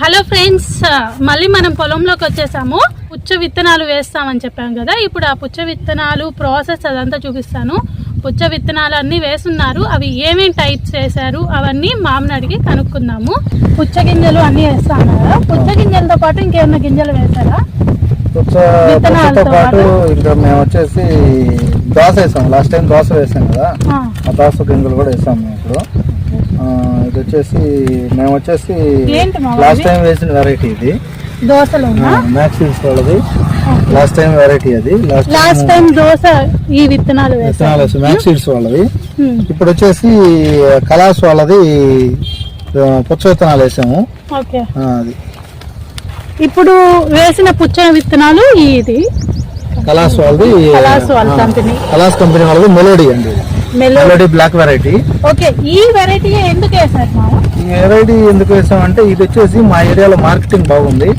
Hello friends మళ్ళీ మనం పొలంలోకి వచ్చేసాము. పుచ్చ విత్తనాలు వేస్తామని చెప్పాం కదా. ఇప్పుడు ఆ పుచ్చ విత్తనాలు ప్రాసెస్ అదంతా చూపిస్తాను. పుచ్చ విత్తనాలు అన్నీ వేస్తున్నారు. అవి ఏమేమి టైప్స్ వేశారు అవన్నీ మామని అడిగి కనుక్కుందాము. పుచ్చ గింజలు అన్నీ వేస్తాను కదా పుచ్చ గింజలతో పాటు ఇంకేమైనా గింజలు పుచ్చ విత్తనాలతో పుచ్చతో పాటు? ఇంకా మేము వచ్చేసి దోశ వేసాం లాస్ట్ టైం దోశ వేసాం కదా. ఆ, దోశ గింజలు కూడా వేసాం మేము ఇప్పుడు. వచ్చేసి మేము వచ్చేసి లాస్ట్? టైం వేసిన వెరైటీ ఇది. దోశలు మ్యాక్సిమ్స్ వాళ్ళది. లాస్ట్ టైం వెరైటీ అది. లాస్ట్ టైం దోశ ఈ విత్తనాలు వాళ్ళది. ఇప్పుడు వచ్చేసి కలాస్ వాళ్ళది పుచ్చ విత్తనాలు వేసాము. అది. ఇప్పుడు వేసిన పుచ్చ విత్తనాలు ఇది. కలాస్ వాళ్ళది కలాస్ కంపెనీ కలాస్ కంపెనీ వాళ్ళది మెలోడీ అండి మెలోడీ బ్లాక్ వెరైటీ ఓకే ఈ వెరైటీ ఎందుకు వేసారు ఈ వెరైటీ ఎందుకు వేసామంటే ఇది వచ్చేసి మా ఏరియాలో మార్కెటింగ్ బాగుంది.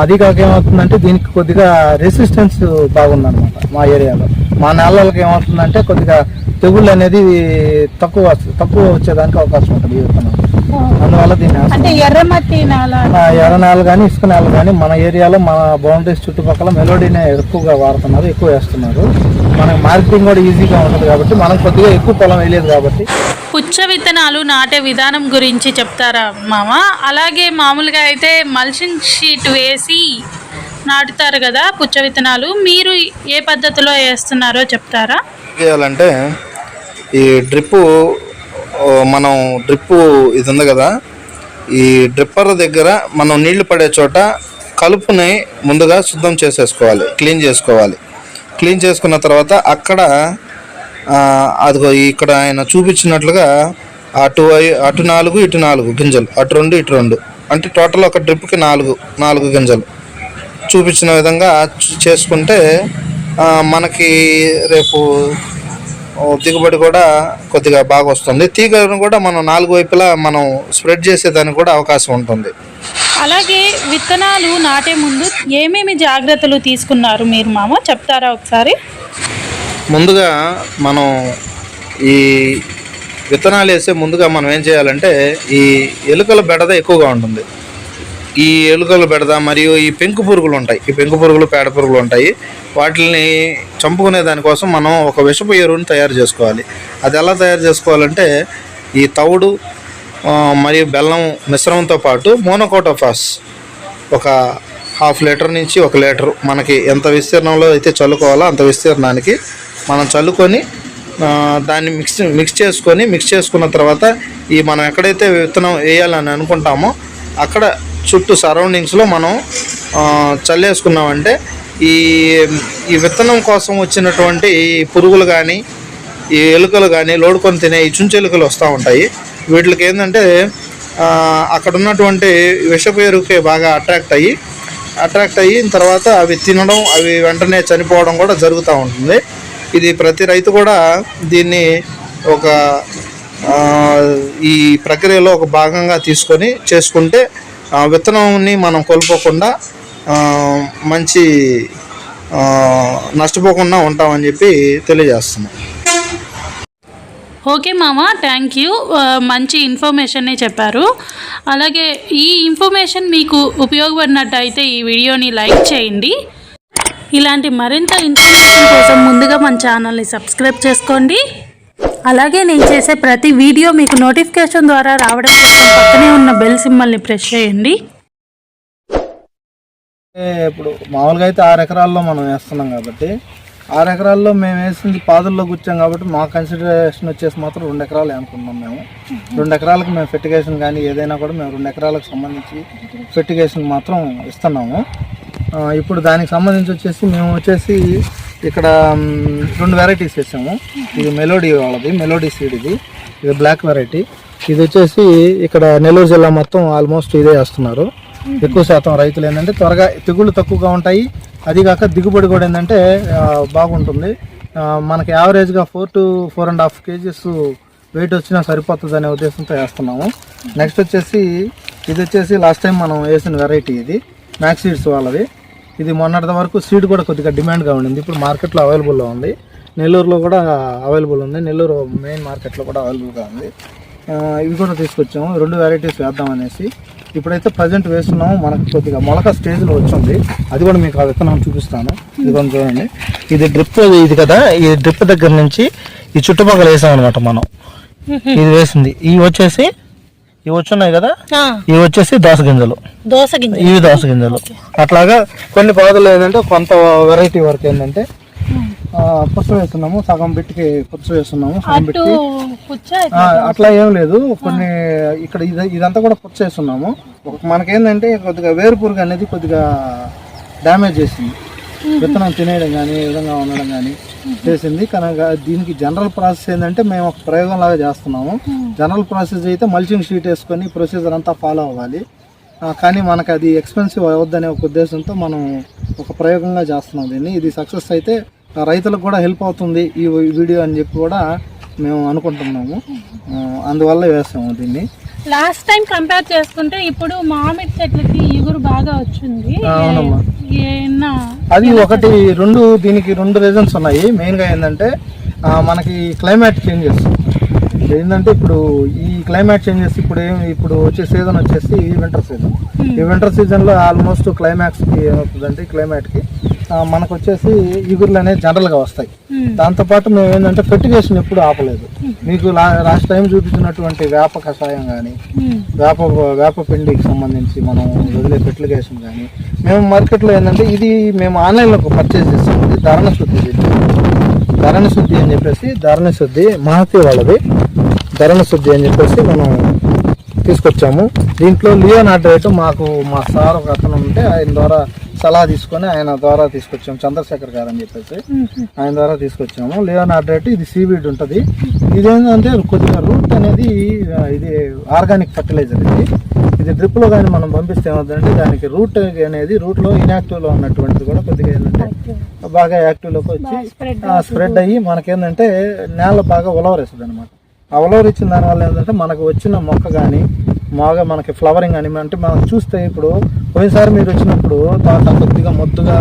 అది కాక ఏమవుతుందంటే దీనికి కొద్దిగా రెసిస్టెన్స్ బాగుంది అనమాట మా ఏరియాలో. మా నేలలకి ఏమవుతుందంటే కొద్దిగా తెగుళ్ళు అనేది తక్కువ తక్కువ వచ్చేదానికి అవకాశం ఉంటుంది ఈ విత్తనం అందువల్ల దీన్ని వేస్తాం. అంటే ఎర్రమట్టి నేల ఆ, ఎర్ర నేల కానీ ఇసుక నేల కానీ మన ఏరియాలో మన బౌండరీస్ చుట్టుపక్కల మెలోడీనే ఎక్కువగా వాడుతున్నారు ఎక్కువ వేస్తున్నారు. మనకి మార్కెటింగ్ కూడా ఈజీగా ఉంటుంది కాబట్టి మనం కొద్దిగా ఎక్కువ పొలం వేయలేదు కాబట్టి. పుచ్చ విత్తనాలు నాటే విధానం గురించి చెప్తారా మామ? అలాగే మామూలుగా అయితే మల్చింగ్ షీట్ వేసి నాటుతారు కదా పుచ్చ విత్తనాలు. మీరు ఏ పద్ధతిలో వేస్తున్నారో చెప్తారా? చేయాలంటే ఈ డ్రిప్పు మనం డ్రిప్పు ఇది ఉంది కదా ఈ డ్రిప్పర్ దగ్గర మనం నీళ్ళు పడే చోట కలుపుని ముందుగా శుద్ధం చేసేసుకోవాలి క్లీన్ చేసుకోవాలి. క్లీన్ చేసుకున్న తర్వాత అక్కడ అదిగో ఇక్కడ ఆయన చూపించినట్లుగా అటు అటు నాలుగు ఇటు నాలుగు గింజలు అటు రెండు ఇటు రెండు. అంటే టోటల్ ఒక డ్రిప్కి నాలుగు నాలుగు గింజలు. చూపించిన విధంగా చేసుకుంటే మనకి రేపు దిగుబడి కూడా కొద్దిగా బాగా వస్తుంది. తీగను కూడా మనం నాలుగు వైపులా మనం స్ప్రెడ్ చేసేదానికి కూడా అవకాశం ఉంటుంది. అలాగే విత్తనాలు నాటే ముందు ఏమేమి జాగ్రత్తలు తీసుకున్నారు మీరు మామ? చెప్తారా ఒకసారి? ముందుగా మనం ఈ విత్తనాలు వేసే ముందుగా మనం ఏం చేయాలంటే ఈ ఎలుకల బెడద ఎక్కువగా ఉంటుంది. ఈ ఎలుకల బెడద మరియు ఈ పెంకు పురుగులు ఉంటాయి. ఈ పెంకు పురుగులు పేడ పురుగులు ఉంటాయి. వాటిని చంపుకునే దానికోసం మనం ఒక విషపు ఎరువుని తయారు చేసుకోవాలి. అది ఎలా తయారు చేసుకోవాలంటే ఈ తవుడు మరియు బెల్లం మిశ్రమంతో పాటు మోనోకోటోఫాస్. ఒక హాఫ్ లీటర్ నుంచి ఒక లీటర్ మనకి ఎంత విస్తీర్ణంలో అయితే చల్లుకోవాలో అంత విస్తీర్ణానికి మనం చల్లుకొని దాన్ని మిక్స్ మిక్స్ చేసుకొని మిక్స్ చేసుకున్న తర్వాత ఈ మనం ఎక్కడైతే విత్తనం వేయాలని అనుకుంటామో అక్కడ చుట్టూ సరౌండింగ్స్లో మనం చల్లేసుకున్నామంటే ఈ ఈ విత్తనం కోసం వచ్చినటువంటి పురుగులు కానీ ఈ ఎలుకలు కానీ లోడుకొని తినే ఈ చుంచెలుకలు వస్తూ ఉంటాయి. వీటికి ఏంటంటే అక్కడ ఉన్నటువంటి విషపేరుకే బాగా అట్రాక్ట్ అయ్యి అట్రాక్ట్ అయిన తర్వాత అవి తినడం అవి వెంటనే చనిపోవడం కూడా జరుగుతూ ఉంటుంది. ఇది ప్రతి రైతు కూడా దీన్ని ఒక ఈ ప్రక్రియలో ఒక భాగంగా తీసుకొని చేసుకుంటే విత్తనాన్ని మనం కోల్పోకుండా మంచి నష్టపోకుండా ఉంటామని చెప్పి తెలియజేస్తున్నాం. ఓకే మామ థ్యాంక్ యూ. మంచి ఇన్ఫర్మేషన్ని చెప్పారు. అలాగే ఈ ఇన్ఫర్మేషన్ మీకు ఉపయోగపడినట్టయితే ఈ వీడియోని లైక్ చేయండి. ఇలాంటి మరింత ఇన్ఫర్మేషన్ కోసం ముందుగా మన ఛానల్ని సబ్స్క్రైబ్ చేసుకోండి. అలాగే నేను చేసే ప్రతి వీడియో మీకు నోటిఫికేషన్ ద్వారా రావడం కోసం పక్కనే ఉన్న బెల్ సింబల్ని ప్రెస్ చేయండి. ఇప్పుడు మామూలుగా అయితే ఆరు ఎకరాల్లో మనం వేస్తున్నాం కాబట్టి ఆరు ఎకరాల్లో మేము వేసింది పాదుల్లో కూర్చాం కాబట్టి మా కన్సిడరేషన్ వచ్చేసి మాత్రం రెండు ఎకరాలు అనుకున్నాం మేము. రెండు ఎకరాలకు మేము ఫెర్టిగేషన్ కానీ ఏదైనా కూడా మేము రెండు ఎకరాలకు సంబంధించి ఫెర్టిగేషన్ మాత్రం ఇస్తున్నాము. ఇప్పుడు దానికి సంబంధించి వచ్చేసి మేము వచ్చేసి ఇక్కడ రెండు వెరైటీస్ వేసాము ఇది మెలోడీ వాళ్ళది మెలోడీ సీడ్ ఇది. ఇది బ్లాక్ వెరైటీ ఇది వచ్చేసి ఇక్కడ నెల్లూరు జిల్లా మొత్తం ఆల్మోస్ట్ ఇదే వేస్తున్నారు. ఎక్కువ శాతం రైతులు ఏంటంటే త్వరగా తెగుళ్ళు తక్కువగా ఉంటాయి. అది కాక దిగుబడి కూడా ఏంటంటే బాగుంటుంది. మనకి యావరేజ్గా four to four and half KGs weight వచ్చినా సరిపోతుంది అనే ఉద్దేశంతో వేస్తున్నాము. నెక్స్ట్ వచ్చేసి ఇది వచ్చేసి లాస్ట్ టైం మనం వేసిన వెరైటీ ఇది. మ్యాక్సీడ్స్ వాళ్ళది. ఇది మొన్నటి వరకు సీడ్ కూడా కొద్దిగా డిమాండ్గా ఉండింది. ఇప్పుడు మార్కెట్లో అవైలబుల్లో ఉంది. నెల్లూరులో కూడా అవైలబుల్ ఉంది. నెల్లూరు మెయిన్ మార్కెట్లో కూడా అవైలబుల్గా ఉంది. ఇవి కూడా తీసుకొచ్చాము. రెండు వెరైటీస్ వేద్దాం అనేసి. ఇప్పుడైతే ప్రజెంట్ వేస్తున్నాము. మనకు కొద్దిగా మొలక స్టేజ్లో వచ్చింది. అది కూడా మీకు ఆ విత్తనం చూపిస్తాను. ఇది కొంచెం చూడండి. ఇది డ్రిప్ ఇది కదా? ఈ డ్రిప్ దగ్గర నుంచి ఈ చుట్టుపక్కల వేసాం అనమాట మనం ఇది వేసింది. ఇవి వచ్చేసి ఇవి వచ్చున్నాయి కదా? ఇవి వచ్చేసి దోస గింజలు. దోశ గింజ ఇవి దోస గింజలు. అట్లాగా కొన్ని పాదులు ఏంటంటే కొంత వెరైటీ వరకు ఏంటంటే పుచ్చ వేస్తున్నాము సగం బిట్టికి పుచ్చ వేస్తున్నాము సగం బిట్టికి ఆ, అట్లా ఏం లేదు. కొన్ని ఇక్కడ ఇది ఇదంతా కూడా పుచ్చ వేస్తున్నాము. మనకేంటంటే కొద్దిగా వేరు పురుగు అనేది కొద్దిగా డ్యామేజ్ చేసింది. విత్తనం తినేయడం కానీ ఈ విధంగా ఉండడం కానీ చేసింది. కనుక దీనికి జనరల్ ప్రాసెస్ ఏంటంటే మేము ఒక ప్రయోగం లాగా చేస్తున్నాము జనరల్ ప్రాసెస్ అయితే మల్చింగ్ షీట్ వేసుకొని ప్రొసీజర్ అంతా ఫాలో అవ్వాలి. కానీ మనకు అది ఎక్స్పెన్సివ్ అవద్దనే ఒక ఉద్దేశంతో మనం ఒక ప్రయోగంగా చేస్తున్నాం దీన్ని. ఇది సక్సెస్ అయితే రైతులకు కూడా హెల్ప్ అవుతుంది ఈ వీడియో అని చెప్పి కూడా మేము అనుకుంటున్నాము. అందువల్ల వేస్తాము దీన్ని. లాస్ట్ టైం కంపేర్ చేసుకుంటే ఇప్పుడు మామిడి చెట్లకి ఇగురు బాగా వచ్చింది. అది ఒకటి రెండు దీనికి రెండు రీజన్స్ ఉన్నాయి. మెయిన్గా ఏంటంటే మనకి క్లైమేట్ చేంజెస్ ఏంటంటే ఇప్పుడు ఈ క్లైమేట్ చేంజెస్ ఇప్పుడు ఏం ఇప్పుడు వచ్చే సీజన్ వచ్చేసి వింటర్ సీజన్ ఈ వింటర్ సీజన్లో ఆల్మోస్ట్ క్లైమాక్స్కి ఏమవుతుందంటే క్లైమేట్కి మనకు వచ్చేసి ఇగుర్లు అనేది జనరల్గా వస్తాయి. దాంతోపాటు మేము ఏంటంటే ఫెర్టిగేషన్ ఎప్పుడు ఆపలేదు. మీకు లాస్ట్ టైం చూపించినటువంటి వేప కషాయం కానీ వేప వేప పిండికి సంబంధించి మనం వదిలే ఫెర్టిలైజేషన్ కానీ మేము మార్కెట్లో ఏంటంటే ఇది మేము ఆన్లైన్లో పర్చేస్ చేస్తాం ఇది ధరణ శుద్ధి. ధరణ శుద్ధి అని చెప్పేసి ధరణ శుద్ధి మహతి వాళ్ళది. ధరణ శుద్ధి అని చెప్పేసి మనం తీసుకొచ్చాము. దీంట్లో లియోన్ రేటు మాకు మా సార్ ఒక అతను ఉంటే ఆయన ద్వారా సలహా తీసుకొని ఆయన ద్వారా తీసుకొచ్చాము. చంద్రశేఖర్ గారు అని చెప్పేసి ఆయన ద్వారా తీసుకొచ్చాము. లియోన్ రేటు ఇది సీవీడ్ ఉంటుంది. ఇదేంటంటే కొద్దిగా రూట్ అనేది ఇది ఆర్గానిక్ ఫర్టిలైజర్ ఇది. ఇది డ్రిప్లో కానీ మనం పంపిస్తే ఏమవుతుందంటే దానికి రూట్ అనేది రూట్లో ఇన్యాక్టివ్లో ఉన్నటువంటిది కూడా కొద్దిగా ఏంటంటే బాగా యాక్టివ్లోకి వచ్చి స్ప్రెడ్ అయ్యి మనకేంటంటే నేల బాగా ఉలవరేస్తుంది అనమాట ఆ ఉలవరిచ్చిన దానివల్ల ఏంటంటే మనకు వచ్చిన మొక్క కానీ బాగా మనకి ఫ్లవరింగ్ అని అంటే మనం చూస్తే ఇప్పుడు పోయినసారి మీరు వచ్చినప్పుడు తోట కొద్దిగా మొద్దుగా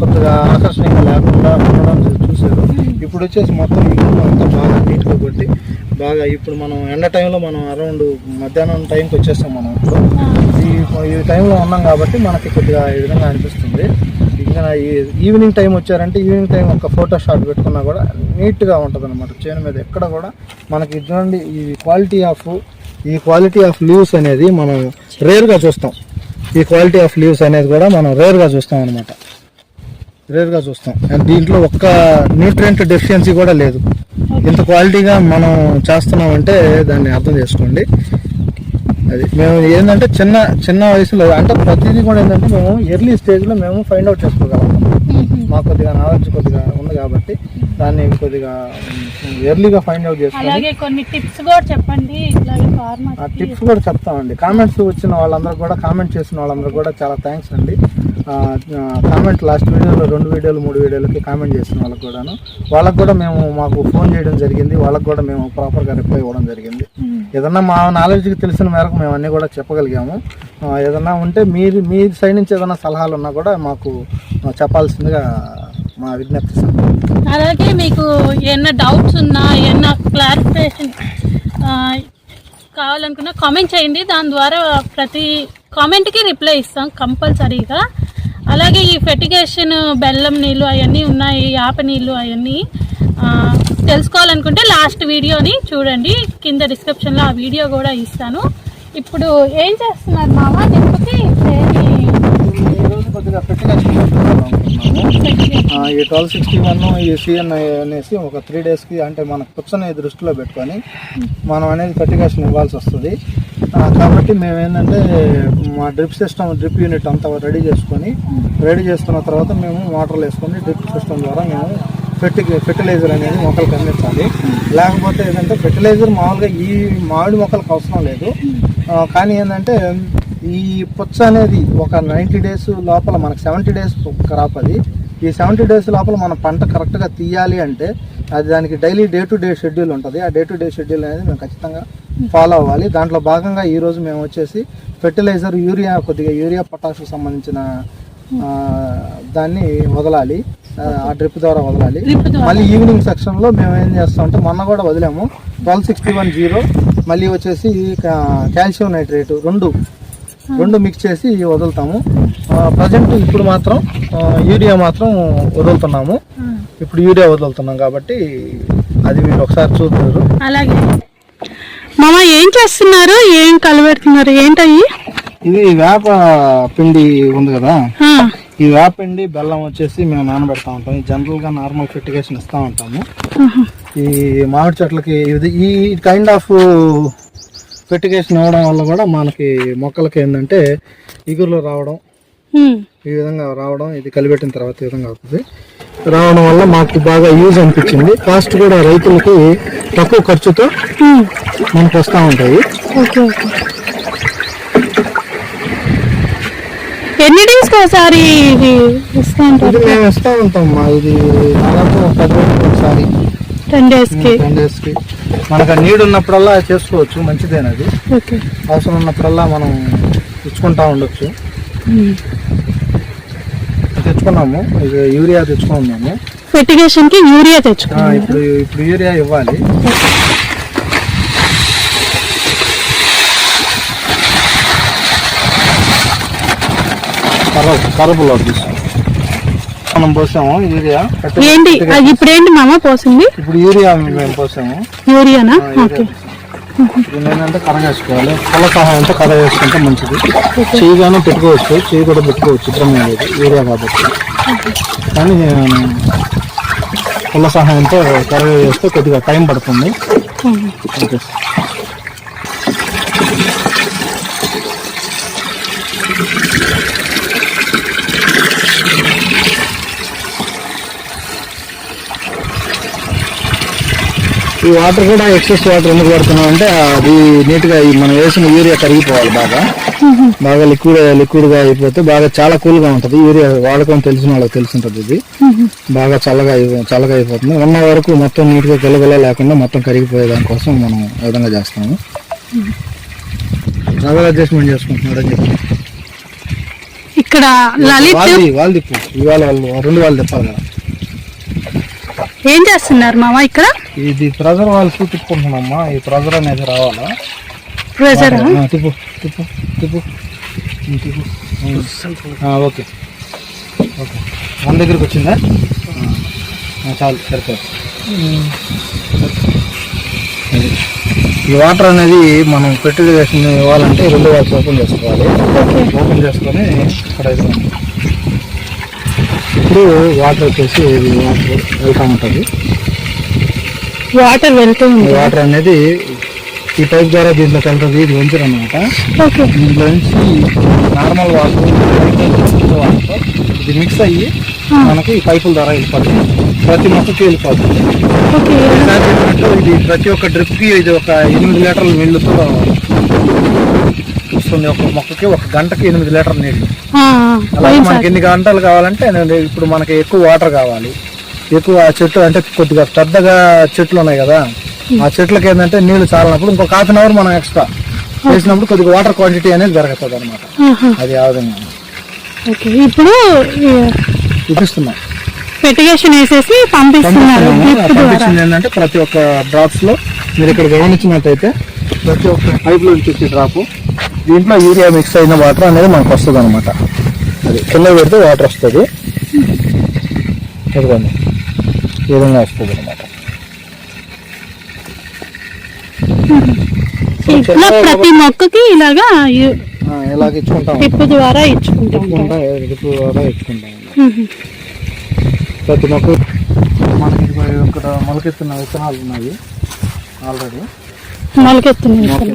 కొద్దిగా ఆకర్షణీయంగా లేకుండా ఉండడం చూ- చూశారు. ఇప్పుడు వచ్చేసి మొత్తం ఇల్లు అంతా బాగా నీట్గా కొట్టి బాగా ఇప్పుడు మనం ఎండ టైంలో మనం అరౌండ్ మధ్యాహ్నం టైంకి వచ్చేస్తాం మనం ఇప్పుడు. ఈ ఈ టైంలో ఉన్నాం కాబట్టి మనకి కొద్దిగా ఈ విధంగా అనిపిస్తుంది. ఇంకా ఈవినింగ్ టైం వచ్చారంటే ఈవినింగ్ టైం ఒక ఫోటో షాట్ పెట్టుకున్నా కూడా నీట్గా ఉంటుంది అనమాట చేను మీద ఎక్కడ కూడా మనకి చూడండి ఈ క్వాలిటీ ఆఫ్ ఈ క్వాలిటీ ఆఫ్ లీవ్స్ అనేది మనం రేర్గా చూస్తాం. ఈ క్వాలిటీ ఆఫ్ లీవ్స్ అనేది కూడా మనం రేర్గా చూస్తాం అనమాట రేర్గా చూస్తాం. అండ్ దీంట్లో ఒక్క న్యూట్రియంట్ డెఫిషియన్సీ కూడా లేదు. ఇంత క్వాలిటీగా మనం చేస్తున్నామంటే దాన్ని అర్థం చేసుకోండి. అది మేము ఏంటంటే చిన్న చిన్న వయసులో అంటే ప్రతిదీ కూడా ఏంటంటే మేము ఎర్లీ స్టేజ్లో మేము ఫైండ్ అవుట్ చేసుకోగలం. మాకు కొద్దిగా నాలెడ్జ్ కొద్దిగా ఉంది కాబట్టి. దాన్ని కొద్దిగా ఎర్లీగా ఫైండ్ అవుట్ చేసుకొని అలాగే కొన్ని టిప్స్ కూడా చెప్పండి ఫార్మర్ ఆ టిప్స్ కూడా చెప్తామండి. కామెంట్స్ వచ్చిన వాళ్ళందరూ కూడా కామెంట్ చేసిన వాళ్ళందరూ కూడా చాలా థ్యాంక్స్ అండి. కామెంట్ లాస్ట్ వీడియోలో రెండు వీడియోలు మూడు వీడియోలకి కామెంట్ చేసిన వాళ్ళకి కూడాను. వాళ్ళకి కూడా మేము మాకు ఫోన్ చేయడం జరిగింది. వాళ్ళకి కూడా మేము ప్రాపర్గా రిప్లై ఇవ్వడం జరిగింది. ఏదన్నా మా నాలెడ్జ్కి తెలిసిన మేరకు మేము అన్నీ కూడా చెప్పగలిగాము. ఏదన్నా ఉంటే మీరు మీ సైడ్ నుంచి ఏదైనా సలహాలు ఉన్నా కూడా మాకు చెప్పాల్సిందిగా మా విజ్ఞప్తి అలాగే మీకు ఏమన్నా డౌట్స్ ఉన్నా ఏమన్నా క్లారిఫికేషన్ కావాలనుకున్నా కామెంట్ చేయండి. దాని ద్వారా ప్రతి కామెంట్కి రిప్లై ఇస్తాం కంపల్సరీగా. అలాగే ఈ ఫెటిగేషన్ బెల్లం నీళ్ళు అవన్నీ ఉన్నాయి యాప నీళ్ళు అవన్నీ తెలుసుకోవాలనుకుంటే లాస్ట్ వీడియోని చూడండి. కింద డిస్క్రిప్షన్లో ఆ వీడియో కూడా ఇస్తాను. ఇప్పుడు ఏం చేస్తున్నారు మామ? దింపుకి కొద్దిగా ఫెర్టిలైజేషన్ ఈ ట్వెల్వ్ సిక్స్టీ వన్ ఈ సిఎన్ అనేసి ఒక త్రీ డేస్కి అంటే మన కూర్చొని దృష్టిలో పెట్టుకొని మనం అనేది ఫెర్టిగేషన్ ఇవ్వాల్సి వస్తుంది. కాబట్టి మేము ఏంటంటే మా డ్రిప్ సిస్టమ్ డ్రిప్ యూనిట్ అంతా రెడీ చేసుకొని రెడీ చేసుకున్న తర్వాత మేము వాటర్లు వేసుకొని డ్రిప్ సిస్టమ్ ద్వారా మేము ఫెర్టి ఫెర్టిలైజర్ అనేది మొక్కలకు అందించాలి. లేకపోతే ఏంటంటే ఫెర్టిలైజర్ మామూలుగా ఈ మామిడి మొక్కలకు అవసరం లేదు. కానీ ఏంటంటే ఈ పుచ్చ అనేది ఒక నైంటీ డేస్ లోపల మనకు సెవెంటీ డేస్ క్రాప్ అది. ఈ సెవెంటీ డేస్ లోపల మన పంట కరెక్ట్గా తీయాలి అంటే అది దానికి daily day to day schedule ఉంటుంది. ఆ డే టు డే షెడ్యూల్ అనేది మేము ఖచ్చితంగా ఫాలో అవ్వాలి. దాంట్లో భాగంగా ఈరోజు మేము వచ్చేసి ఫెర్టిలైజర్ యూరియా కొద్దిగా యూరియా పొటాష్ సంబంధించిన దాన్ని వదలాలి. ఆ, డ్రిప్ ద్వారా వదలాలి. మళ్ళీ ఈవినింగ్ సెక్షన్లో మేము ఏం చేస్తామంటే మొన్న కూడా వదిలాము. ట్వెల్వ్ సిక్స్టీ వన్ జీరో మళ్ళీ వచ్చేసి కాల్షియం నైట్రేట్ రెండు రెండు మిక్స్ చేసి వదులుతాము. ప్రజెంట్ ఇప్పుడు మాత్రం యూరియా మాత్రం వదులుతున్నాము. ఇప్పుడు యూరియా వదులుతున్నాం కాబట్టి అది మీరు ఒకసారి చూద్దరు. అలాగే. మామ ఏం చేస్తున్నారు? ఏం కలబెడుతున్నారు? ఏంటయ్యి? ఇది వేప పిండి ఉంది కదా? ఈ వేప పిండి బెల్లం వచ్చేసి మేము నానబెడతా ఉంటాం. జనరల్గా నార్మల్ ఫెర్టిగేషన్ ఇస్తా ఉంటాము. ఈ మామిడి చెట్లకి ఇది ఈ కైండ్ ఆఫ్ ఫెర్టిగేషన్ ఇవ్వడం వల్ల కూడా మనకి మొక్కలకి ఏంటంటే ఇగురులు రావడం ఈ విధంగా రావడం ఇది కలిపెట్టిన తర్వాత ఈ విధంగా అవుతుంది. రావడం వల్ల మాకు బాగా యూజ్ అనిపించింది. కాస్ట్ కూడా రైతులకి తక్కువ ఖర్చుతో మనకు వస్తూ ఉంటాయి. ఎన్ని డేస్కి ఒకసారి ఇది మేము ఇస్తూ ఉంటాం ఇది దాదాపు ఒక పది రోజులకు ఒకసారి. టెన్ డేస్కి. టెన్ డేస్కి. మనకు నీడు ఉన్నప్పుడల్లా చేసుకోవచ్చు మంచిదేనది ఓకే. అవసరం ఉన్నప్పుడల్లా మనం తెచ్చుకుంటా ఉండొచ్చు. తెచ్చుకున్నాము యూరియా తెచ్చుకున్నాము ఫెర్టిగేషన్కి యూరియా ఆ, తెచ్చుకున్నాం ఇప్పుడు ఇప్పుడు యూరియా ఇవ్వాలి. కర్రపులో తీసుకున్నాం మనం పోసాము యూరియా ఏంటి? అది ఇప్పుడు ఏంటి మామ పోసింది? ఇప్పుడు యూరియా మేము పోసాము. యూరియానా? ఓకే. ఏంటంటే కర్ర చేసుకోవాలి. పొల సహాయంతో కర్ర చేసుకుంటే మంచిది. చేయగానే పెట్టుకోవచ్చు. చేయి కూడా పెట్టుకోవచ్చు. ఇబ్బంది లేదు. యూరియా కాబట్టి. కానీ పొల సహాయంతో కర్ర చేస్తే కొద్దిగా టైం పడుతుంది. ఓకే. ఈ వాటర్ కూడా ఎక్సెస్ వాటర్ ఎందుకు పడుతున్నాం అంటే అది నీట్గా మనం వేసిన యూరియా కరిగిపోవాలి బాగా. బాగా లిక్విడ్ లిక్విడ్గా అయిపోతే బాగా చాలా కూల్గా ఉంటది. యూరియా వాడకం తెలిసిన వాళ్ళకి తెలిసి ఉంటది ఇది. బాగా చల్లగా చల్లగా అయిపోతుంది. ఉన్న వరకు మొత్తం నీట్గా గెలగల లేకుండా మొత్తం కరిగిపోయే దానికోసం మనం విధంగా చేస్తాము. డబల్ అడ్జస్ట్మెంట్ చేసుకుంటున్నాడు అని చెప్పి. ఇక్కడ లలిత్ వాళ్ళు తిప్పు ఇవాళ వాళ్ళు రెండు వాళ్ళు తిప్పాలి ఏం చేస్తున్నారు మామ ఇక్కడ? ఇది ప్రెజర్ వాళ్ళు తిప్పుకుంటున్నామ్మా ఈ ప్రెజర్ అనేది రావాలా? ప్రెజర్ తిప్పు తిప్పు తిప్పు. తిప్పు. ఓకే. ఓకే. మన దగ్గరికి వచ్చిందా? చాలు సరిపోదు. ఈ వాటర్ అనేది మనం ఫెర్టిలైజేషన్ ఇవ్వాలంటే రెండు వాల్స్ ఓపెన్ చేసుకోవాలి ఓపెన్ చేసుకొని ఇక్కడ. ఇప్పుడు వాటర్ వచ్చేసి వాటర్ వెళ్తూ ఉంటుంది. వాటర్ వెళ్తూ ఈ ఉంది వాటర్ అనేది ఈ పైప్ ద్వారా దీంట్లోకి వెళ్తుంది ఇది వంచర్ అనమాట దీంట్లో నుంచి నార్మల్ వాటర్ వాటర్ ఇది మిక్స్ అయ్యి మనకి ఈ పైపుల ద్వారా వెళ్ళిపోతుంది. ప్రతి మొక్కకి వెళ్ళిపోతుంది. ఇది ప్రతి ఒక్క డ్రిప్కి ఇది ఒక ఎనిమిది లీటర్ల నీళ్ళతో వస్తుంది. ఒక మొక్కకి ఒక గంటకి ఎనిమిది లీటర్ల నీళ్ళు ఆ, అలాగే మనకి ఎన్ని గంటలు కావాలంటే ఇప్పుడు మనకి ఎక్కువ వాటర్ కావాలి. ఎక్కువ ఆ చెట్లు అంటే కొద్దిగా పెద్దగా చెట్లు ఉన్నాయి కదా ఆ చెట్లకి ఏంటంటే నీళ్ళు చాలినప్పుడు ఇంకొక హాఫ్ అన్ అవర్ మనం ఎక్స్ట్రా వేసినప్పుడు కొద్దిగా వాటర్ క్వాంటిటీ అనేది పెరుగుతుంది అనమాట అది ఆ విధంగా. ఇప్పుడు చూపిస్తున్నాం ఫెర్టిగేషన్ వేసేసి పంపిస్తున్నారు పంపించింది ఏంటంటే ప్రతి ఒక్క డ్రాప్స్లో మీరు ఇక్కడ గమనించినట్టయితే ప్రతి ఒక్క పైప్లో నుంచి వచ్చే డ్రాప్ దీంట్లో యూరియా మిక్స్ అయిన వాటర్ అనేది మనకు వస్తుంది అనమాట అది కింద పెడితే వాటర్ వస్తుంది. ఇదిగోండి. ఈ విధంగా వస్తుంది అనమాట ప్రతి మొక్కకి ఇలాగా ఇలాగ ఇచ్చుకుంటాం డ్రిప్ ద్వారా ఇచ్చుకుంటాం డ్రిప్ ద్వారా ఇచ్చుకుంటాం. ప్రతి మొక్క మనకి ఇక్కడ మొలకెత్తున్న విత్తనాలు ఉన్నాయి ఆల్రెడీ. మొలకెత్తున్నాయి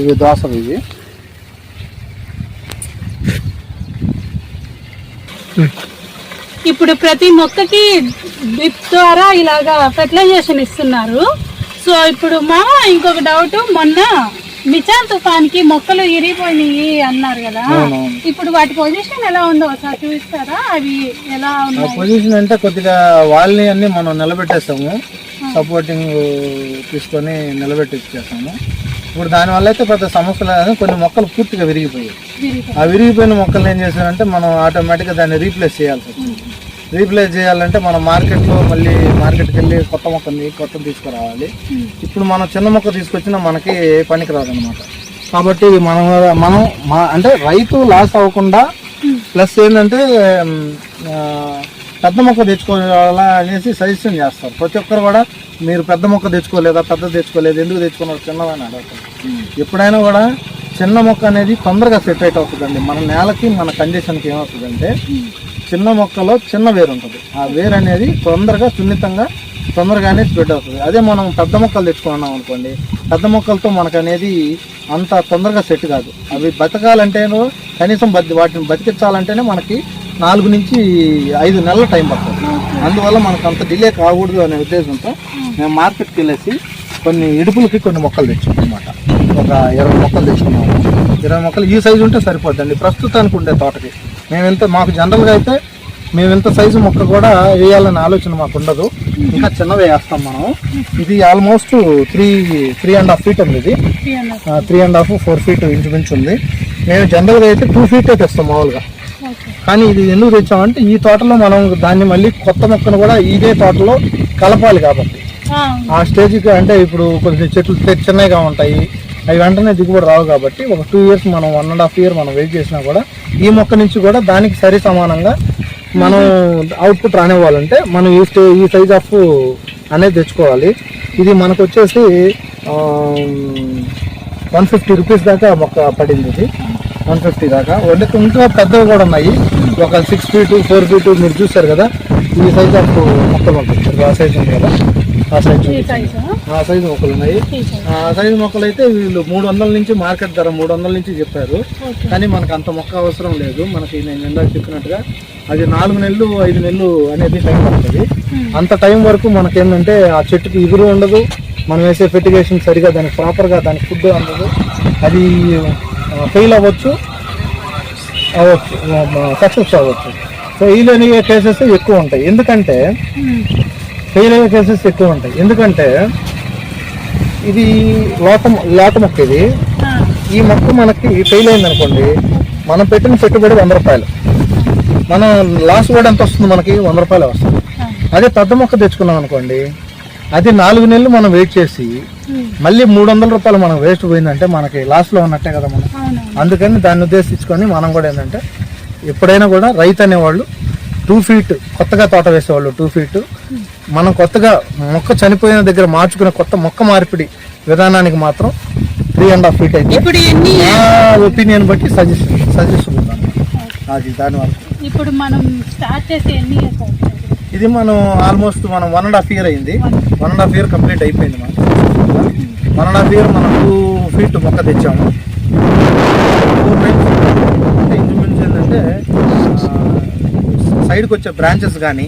ఇవి దోసలు ఇవి. ఇప్పుడు ప్రతి మొక్కకి డ్రిప్ ద్వారా ఇలాగా ఫెర్టిలైజేషన్ ఇస్తున్నారు. సో ఇప్పుడు మా ఇంకొక డౌట్ మొన్న మిచాన్ తుఫాన్కి మొక్కలు ఇరిగిపోయినాయి అన్నారు కదా. ఇప్పుడు వాటి పొజిషన్ ఎలా ఉందో ఒకసారి చూపిస్తారా? అవి ఎలా ఉన్నాయి? పొజిషన్ అంటే కొద్దిగా వాళ్ళని అన్ని మనం నిలబెట్టేస్తాము. సపోర్టింగ్ తీసుకొని నిలబెట్టి ఇచ్చేస్తాము. ఇప్పుడు దానివల్ల అయితే పెద్ద సమస్య లేదు. కొన్ని మొక్కలు పూర్తిగా విరిగిపోయాయి. విరిగిపోయి. ఆ విరిగిపోయిన మొక్కలు ఏం చేశారంటే మనం ఆటోమేటిక్గా దాన్ని రీప్లేస్ చేయాల్సి వచ్చింది. రీప్లేస్ చేయాలంటే మనం మార్కెట్లో మళ్ళీ మార్కెట్కి వెళ్ళి కొత్త మొక్కని కొత్త తీసుకురావాలి. ఇప్పుడు మనం చిన్న మొక్క తీసుకొచ్చినా మనకి పనికి రాదనమాట కాబట్టి మనం మనం మా అంటే రైతు లాస్ అవ్వకుండా ప్లస్ ఏంటంటే పెద్ద మొక్క తెచ్చుకోవాలా అనేసి సజెషన్ చేస్తారు. ప్రతి ఒక్కరు కూడా మీరు పెద్ద మొక్క తెచ్చుకోలేదా పెద్ద తెచ్చుకోలేదు ఎందుకు తెచ్చుకున్నారు చిన్నదని అడుగుతారు. ఎప్పుడైనా కూడా చిన్న మొక్క అనేది తొందరగా సెట్ అవుట్ అవుతుందండి. మన నేలకి మన కండిషన్కి ఏమవుతుందంటే చిన్న మొక్కలో చిన్న వేరు ఉంటుంది. ఆ వేరు అనేది తొందరగా సున్నితంగా తొందరగానే స్ప్రెడ్ అవుతుంది. అదే మనం పెద్ద మొక్కలు తెచ్చుకున్నాం అనుకోండి పెద్ద మొక్కలతో మనకు అనేది అంత తొందరగా సెట్ కాదు. అవి బతకాలంటే కనీసం బతి వాటిని బతికించాలంటేనే మనకి నాలుగు నుంచి ఐదు నెలల టైం పడుతుంది. అందువల్ల మనకు అంత డిలే కాకూడదు అనే ఉద్దేశంతో మేము మార్కెట్కి వెళ్ళేసి కొన్ని ఇడుపులకి కొన్ని మొక్కలు తెచ్చుకున్నాం అనమాట ఒక ఇరవై మొక్కలు తెచ్చుకున్నాము ఇరవై మొక్కలు ఈ సైజు ఉంటే సరిపోద్దండి. ప్రస్తుతానికి ఉండే తోటకి. మేము ఎంత మాకు జనరల్గా అయితే మేము ఇంత సైజు మొక్క కూడా వేయాలనే ఆలోచన మాకు ఉండదు. ఇంకా చిన్నవి వేస్తాం మనం ఇది almost three three and half feet ఉంది ఇది three and half four feet ఇంచుమించు ఉంది. మేము జనరల్గా అయితే టూ ఫీట్ తెస్తాం మామూలుగా. కానీ ఇది ఎందుకు తెచ్చామంటే ఈ తోటలో మనం దాన్ని మళ్ళీ కొత్త మొక్కను కూడా ఇదే తోటలో కలపాలి కాబట్టి. ఆ. స్టేజ్కి అంటే ఇప్పుడు కొంచెం చెట్లు చిన్నగా ఉంటాయి. అవి వెంటనే దిగుబడి రావు కాబట్టి ఒక టూ ఇయర్స్ మనం వన్ అండ్ హాఫ్ ఇయర్ మనం వెయిట్ చేసినా కూడా ఈ మొక్క నుంచి కూడా దానికి సరి సమానంగా మనం అవుట్పుట్ రానివ్వాలంటే మనం ఈ స్టే ఈ సైజ్ ఆఫ్ అనేది తెచ్చుకోవాలి. ఇది మనకు వచ్చేసి వన్ ఫిఫ్టీ రూపీస్ దాకా మొక్క పడింది ఇది. వన్ ఫిఫ్టీ దాకా. అంటే ఇంకా పెద్దవి కూడా ఉన్నాయి. ఒక సిక్స్ ఫీట్ ఫోర్ ఫీట్ మీరు చూసారు కదా. ఈ సైజ్ ఆఫ్ మొక్కలు ఉంటాయి. ఆ సైజ్ ఉంది కదా. ఆ సైజ్ ఆ? సైజు మొక్కలు ఉన్నాయి. ఆ సైజు మొక్కలు అయితే వీళ్ళు మూడు వందల నుంచి మార్కెట్ ధర మూడు వందల నుంచి చెప్పారు. కానీ మనకు అంత మొక్క అవసరం లేదు. మనకి నేను ఇందాక చెప్పినట్టుగా అది నాలుగు నెలలు ఐదు నెలలు అనేది టైం పడుతుంది. అంత టైం వరకు మనకేంటంటే ఆ చెట్టుకి ఎగురు ఉండదు. మనం వేసే ఫెర్టిగేషన్ సరిగా దానికి ప్రాపర్గా దానికి ఫుడ్ అందదు. అది ఫెయిల్ అవ్వచ్చు. అవ్వచ్చు సక్సెస్ అవ్వచ్చు. ఫెయిల్ అయ్యే కేసెస్ ఎక్కువ ఉంటాయి. ఎందుకంటే ఫెయిల్ అయ్యే కేసెస్ ఎక్కువ ఉంటాయి. ఎందుకంటే ఇది లోట లోట మొక్క ఇది. ఈ మొక్క మనకి ఫెయిల్ అయింది అనుకోండి మనం పెట్టిన పెట్టుబడి వంద రూపాయలు. మనం లాస్ కూడా ఎంత వస్తుంది మనకి? వంద రూపాయలు వస్తుంది. అదే పెద్ద మొక్క తెచ్చుకున్నాం అనుకోండి అది నాలుగు నెలలు మనం వెయిట్ చేసి మళ్ళీ మూడు వందల రూపాయలు మనం వేస్ట్ పోయిందంటే మనకి లాస్లో ఉన్నట్టే కదా మనం. అందుకని దాన్ని ఉద్దేశించుకొని మనం కూడా ఏంటంటే ఎప్పుడైనా కూడా రైతు అనేవాళ్ళు టూ ఫీట్ కొత్తగా తోట వేసేవాళ్ళు టూ ఫీట్ మనం కొత్తగా మొక్క చనిపోయిన దగ్గర మార్చుకునే కొత్త మొక్క మార్పిడి విధానానికి మాత్రం త్రీ అండ్ హాఫ్ ఫీట్ అయితే నా ఒపీనియన్ బట్టి సజెస్ట్ సజెస్ట్ అది దాని వల్ల ఇప్పుడు మనం స్టార్ట్ చేసి ఎన్ని ఇయర్స్ అవుతుంది? ఇది మనం ఆల్మోస్ట్ మనం వన్ అండ్ హాఫ్ ఇయర్ అయింది. One and half year complete అయిపోయింది మనం వన్ అండ్ హాఫ్ ఇయర్ మనం టూ ఫీట్ మొక్క తెచ్చాము. టూ టైమ్స్ అంటే ఇంచుమించు ఏంటంటే సైడ్కి వచ్చే బ్రాంచెస్ కానీ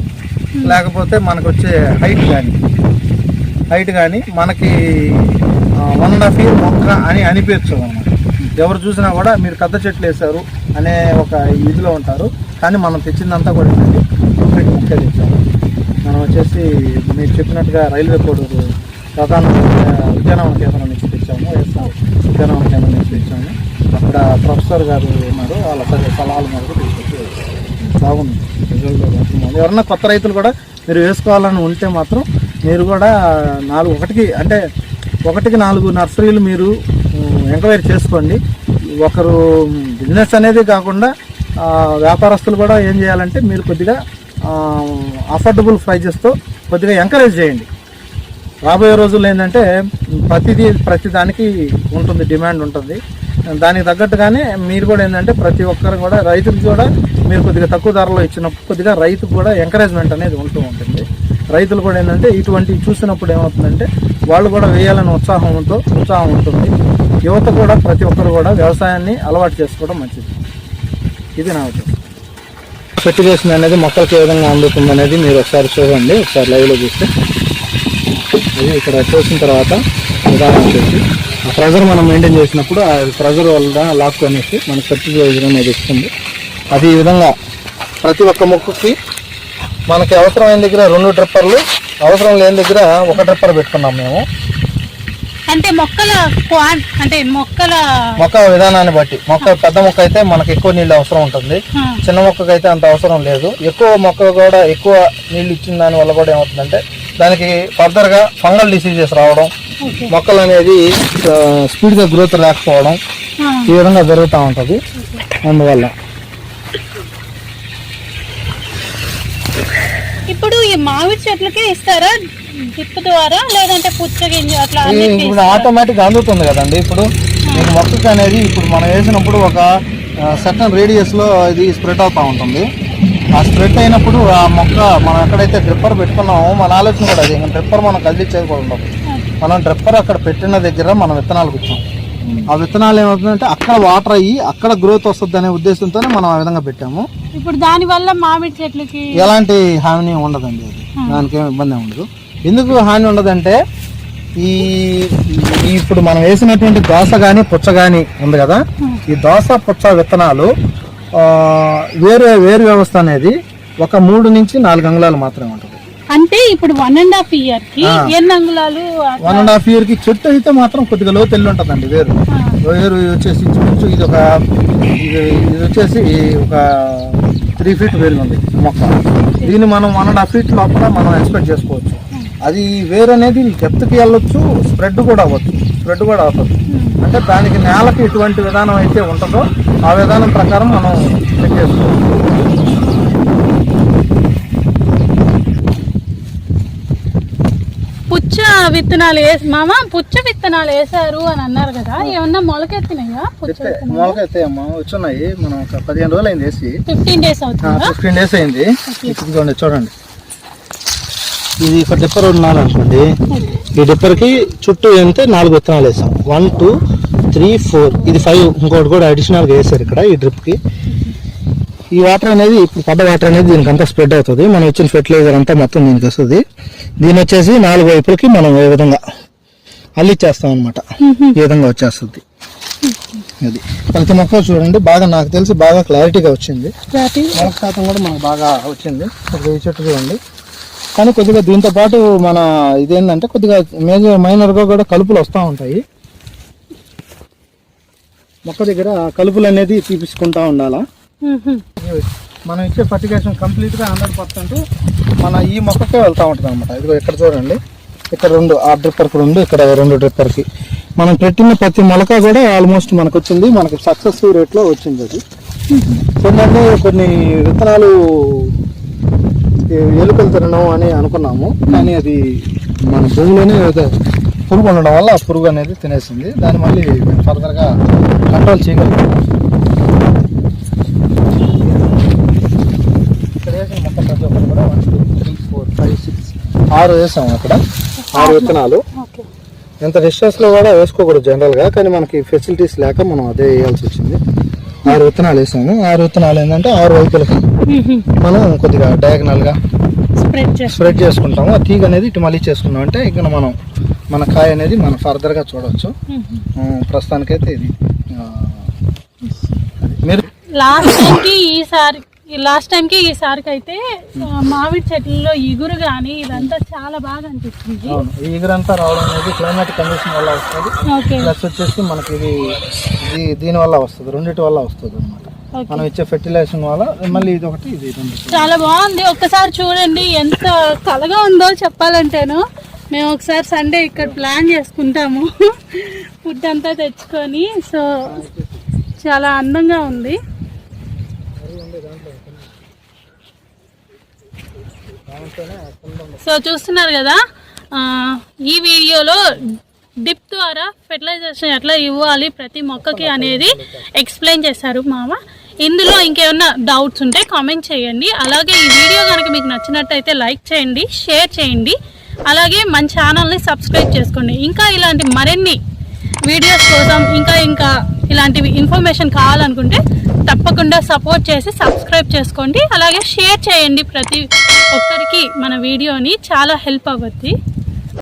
లేకపోతే మనకు వచ్చే హైట్ కానీ హైట్ కానీ మనకి వన్ అండ్ హాఫ్ ఇయర్ మొక్క అని అనిపించదు అన్నమాట. ఎవరు చూసినా కూడా మీరు పెద్ద చెట్లు వేశారు అనే ఒక ఇదిలో ఉంటారు. కానీ మనం తెచ్చిందంతా కూడా ఏంటంటే కంప్లీట్ మొక్క తెచ్చాము. మనం వచ్చేసి మీరు చెప్పినట్టుగా రైల్వే కోడూరు ప్రధాన ఉద్యానవన కేంద్రం నుంచి తెచ్చాము ఉద్యానవన కేంద్రం నుంచి తెచ్చాము. అక్కడ ప్రొఫెసర్ గారు ఉన్నారు వాళ్ళ సలహా- సలహాల మేరకు తీసుకొచ్చి బాగుంది రిజల్ట్ ఎవరన్నా కొత్త రైతులు కూడా మీరు వేసుకోవాలని ఉంటే మాత్రం మీరు కూడా నాలుగు ఒకటికి అంటే ఒకటికి నాలుగు నర్సరీలు మీరు ఎంక్వైరీ చేసుకోండి. ఒకరు బిజినెస్ అనేది కాకుండా వ్యాపారస్తులు కూడా ఏం చేయాలంటే మీరు కొద్దిగా అఫోర్డబుల్ ప్రైజెస్తో కొద్దిగా ఎంకరేజ్ చేయండి. రాబోయే రోజుల్లో ఏంటంటే ప్రతిదీ ప్రతి దానికి ఉంటుంది డిమాండ్ ఉంటుంది. దానికి తగ్గట్టుగానే మీరు కూడా ఏంటంటే ప్రతి ఒక్కరు కూడా రైతుకి కూడా మీరు కొద్దిగా తక్కువ ధరలో ఇచ్చినప్పుడు కొద్దిగా రైతుకు కూడా ఎంకరేజ్మెంట్ అనేది ఉంటూ ఉంటుంది. రైతులు కూడా ఏంటంటే ఇటువంటి చూసినప్పుడు ఏమవుతుందంటే వాళ్ళు కూడా వేయాలని ఉత్సాహంతో ఉత్సాహం ఉంటుంది. యువత కూడా ప్రతి ఒక్కరు కూడా వ్యవసాయాన్ని అలవాటు చేసుకోవడం మంచిది. ఇది నా ఉద్దేశం. ఫెర్టిగేషన్ అనేది మొక్కలకు ఏ విధంగా అందుతుంది అనేది మీరు ఒకసారి చూడండి ఒకసారి లైవ్లో చూస్తే. అది ఇక్కడ చూసిన తర్వాత విధానం వచ్చేసి ఆ ప్రెజర్ మనం మెయింటైన్ చేసినప్పుడు ఆ ప్రెజర్ వల్ల లాక్ అనేసి మనకి ఫెర్టిలైజర్ అనేది ఇస్తుంది అది ఈ విధంగా ప్రతి ఒక్క మొక్కకి మనకి అవసరమైన దగ్గర రెండు డ్రిప్పర్లు అవసరం లేని దగ్గర ఒక డ్రిప్పర్ పెట్టుకున్నాం మేము. అంటే మొక్కల అంటే మొక్కల మొక్క విధానాన్ని బట్టి మొక్క పెద్ద మొక్క అయితే మనకి ఎక్కువ నీళ్ళు అవసరం ఉంటుంది. చిన్న మొక్కకి అయితే అంత అవసరం లేదు. ఎక్కువ మొక్క కూడా ఎక్కువ నీళ్ళు ఇచ్చిన దాని వల్ల కూడా ఏమవుతుందంటే దానికి ఫర్దర్గా ఫంగల్ డిసీజెస్ రావడం మొక్కలు అనేది స్పీడ్గా గ్రోత్ లేకపోవడం ఈ విధంగా జరుగుతూ ఉంటుంది. అందువల్ల ఇప్పుడు ఈ మామిడి చెట్లకే ఇస్తారా డ్రిప్ ద్వారా? లేదంటే పుచ్చగింజ అట్లా ఇప్పుడు ఆటోమేటిక్ అందుతుంది కదండి. ఇప్పుడు మీకు మొక్కకి అనేది ఇప్పుడు మనం వేసినప్పుడు ఒక సర్టన్ రేడియస్లో ఇది స్ప్రెడ్ అవుతూ ఉంటుంది. ఆ స్ప్రెడ్ అయినప్పుడు ఆ మొక్క మనం ఎక్కడైతే డ్రిప్పర్ పెట్టుకున్నామో మన ఆలోచన కూడా అది. డ్రిప్పర్ మనం కదిలించేది కూడా ఉండదు. మనం డ్రిప్పర్ అక్కడ పెట్టిన దగ్గర మనం విత్తనాలు కూర్చాం ఆ విత్తనాలు ఏమవుతుందంటే అక్కడ వాటర్ అయ్యి అక్కడ గ్రోత్ వస్తుంది అనే ఉద్దేశంతోనే మనం ఆ విధంగా పెట్టాము. ఇప్పుడు దాని వల్ల మామిడి చెట్లకి ఎలాంటి హాని ఉండదండి అది. దానికి ఏమి ఇబ్బంది ఉండదు. ఎందుకు హాని ఉండదంటే ఈ ఈ ఇప్పుడు మనం వేసినటువంటి దోస కానీ పుచ్చ కానీ ఉంది కదా ఈ దోస పుచ్చ విత్తనాలు వేరు వేరు వ్యవస్థ అనేది ఒక మూడు నుంచి నాలుగు అంగుళాలు మాత్రమే ఉంటుంది. అంటే ఇప్పుడు వన్ అండ్ హాఫ్ ఇయర్కి ఎన్ని అంగుళాలు వన్ అండ్ హాఫ్ ఇయర్కి చెట్టు అయితే మాత్రం కొద్దిగా లో తెల్లి ఉంటుందండి వేరు. వేరు ఇది వచ్చేసి ఇంచుమించు ఇది ఒక ఇది ఇది వచ్చేసి ఒక త్రీ ఫీట్ వేరు ఉంది మొక్క. దీన్ని మనం వన్ అండ్ హాఫ్ ఫీట్ లోపల మనం ఎక్స్పెక్ట్ చేసుకోవచ్చు. అది వేరు అనేది డెప్త్కి వెళ్ళొచ్చు స్ప్రెడ్ కూడా అవ్వచ్చు. స్ప్రెడ్ కూడా అవుతుంది అంటే దానికి నేలకి ఎటువంటి విధానం అయితే ఉంటుందో ఆ విధానం ప్రకారం మనం చెక్ చేసుకోవచ్చు పుచ్చ విత్తనాలు వేసి మామ పుచ్చ విత్తనాలు వేసారు అని అన్నారు కదా ఏమన్నా మొలకెత్తినాయా? పుచ్చ విత్తనాలు? మొలకైతే అమ్మా వచ్చున్నాయి. మనం ఒక పదిహేను రోజులు అయింది వేసి. ఫిఫ్టీన్ డేస్ అవుతుందా? ఫిఫ్టీన్ డేస్ అయింది. ఇదిగోండి చూడండి ఇది ఒక డిప్పర్ ఉన్నాను అనుకోండి. ఈ డిప్పర్కి చుట్టూ ఏంటే నాలుగు విత్తనాలు వేసాం. వన్ టూ త్రీ ఫోర్ ఇది ఫైవ్ ఇంకోటి కూడా అడిషనల్గా వేసారు ఇక్కడ ఈ డ్రిప్కి ఈ వాటర్ అనేది ఇప్పుడు పడ్డ వాటర్ అనేది దీనికి అంతా స్ప్రెడ్ అవుతుంది. మనం ఇచ్చిన ఫెర్టిలైజర్ అంతా మొత్తం దీనికి వస్తుంది. దీని వచ్చేసి నాలుగు వైపులకి మనం ఏ విధంగా అల్లిచ్చేస్తాం అనమాట ఈ విధంగా వచ్చేస్తుంది. అది. ప్రతి మొక్క చూడండి. బాగా నాకు తెలిసి బాగా క్లారిటీగా వచ్చింది. మొలక శాతం కూడా మనకు బాగా వచ్చింది. చెట్టు చూడండి. కానీ కొద్దిగా దీంతో పాటు మన ఇదేంటంటే కొద్దిగా మేజర్ మైనర్గా కూడా కలుపులు వస్తూ ఉంటాయి. మొక్క దగ్గర కలుపులు అనేది తీపించుకుంటా ఉండాలా మనం ఇచ్చే ఫర్టిగేషన్ కంప్లీట్గా హండ్రెడ్ పర్సెంట్ మన ఈ మొక్కకే వెళ్తూ ఉంటుంది అనమాట ఇదిగో ఇక్కడ చూడండి. ఇక్కడ రెండు ఆ డ్రిప్పర్కి రెండు ఇక్కడ రెండు డ్రిప్పర్కి. మనం పెట్టిన ప్రతి మొలక కూడా ఆల్మోస్ట్ మనకు వచ్చింది మనకి సక్సెస్ రేట్లో వచ్చింది అది. కొన్ని కొన్ని విత్తనాలు ఎలుకలు తినడం అని అనుకున్నాము. కానీ అది మన భూమిలోనే పురుగు ఉండడం వల్ల ఆ పురుగు అనేది తినేసింది. దాన్ని మళ్ళీ మేము ఫర్దర్గా కంట్రోల్ చేయగలుగుతాం ఇక్కడ వేసిన మొత్తం ప్రతి ఒక్కరు కూడా one two three four five six ఆరు వేసాము అక్కడ. ఆరు విత్తనాలు. ఎంత డిస్టెన్స్లో కూడా వేసుకోకూడదు జనరల్గా కానీ మనకి ఫెసిలిటీస్ లేక మనం అదే వేయాల్సి వచ్చింది. ఆరు విత్తనాలు వేసాము. ఆరు విత్తనాలు ఏంటంటే ఆరు వైపులకి. మనం కొద్దిగా డయాగనల్గా స్ప్రెడ్ చేసుకుంటాము. ఆ తీగ అనేది ఇటు మళ్ళీ చేసుకున్నాం అంటే ఇక్కడ మనం మన కాయ అనేది మనం ఫర్దర్గా చూడవచ్చు. ఆ, ప్రస్తుతానికైతే ఇది. మీరు లాస్ట్ టైంకి ఈసారి లాస్ట్ టైంకి ఈసారికి అయితే మామిడి చెట్లలో ఇగురు కానీ ఇదంతా చాలా బాగా అనిపిస్తుంది. ఈ ఎగురంతా రావడం అనేది క్లైమాటిక్ కండిషన్ వల్ల వస్తుంది. ప్లస్ వచ్చేసి మనకి ఇది దీని వల్ల వస్తుంది. రెండిటి వల్ల వస్తుంది అనమాట మనం ఇచ్చే ఫెర్టిలైజేషన్ వల్ల మళ్ళీ ఇది ఒకటి ఇది చాలా బాగుంది. ఒక్కసారి చూడండి ఎంత కలగా ఉందో చెప్పాలంటేను. మేము ఒకసారి సండే ఇక్కడ ప్లాన్ చేసుకుంటాము. ఫుడ్ అంతా తెచ్చుకొని సో చాలా అందంగా ఉంది. సో చూస్తున్నారు కదా ఈ వీడియోలో డిప్ ద్వారా ఫెర్టిలైజేషన్ ఎట్లా ఇవ్వాలి ప్రతి మొక్కకి అనేది ఎక్స్ప్లెయిన్ చేశారు మామ. ఇందులో ఇంకేమన్నా డౌట్స్ ఉంటే కామెంట్ చేయండి. అలాగే ఈ వీడియో కనుక మీకు నచ్చినట్టయితే లైక్ చేయండి షేర్ చేయండి. అలాగే మన ఛానల్ని సబ్స్క్రైబ్ చేసుకోండి. ఇంకా ఇలాంటి మరిన్ని వీడియోస్ కోసం ఇంకా ఇంకా ఇలాంటివి ఇన్ఫర్మేషన్ కావాలనుకుంటే తప్పకుండా సపోర్ట్ చేసి సబ్స్క్రైబ్ చేసుకోండి. అలాగే షేర్ చేయండి ప్రతి ఒక్కరికి మన వీడియోని చాలా హెల్ప్ అవ్వద్ది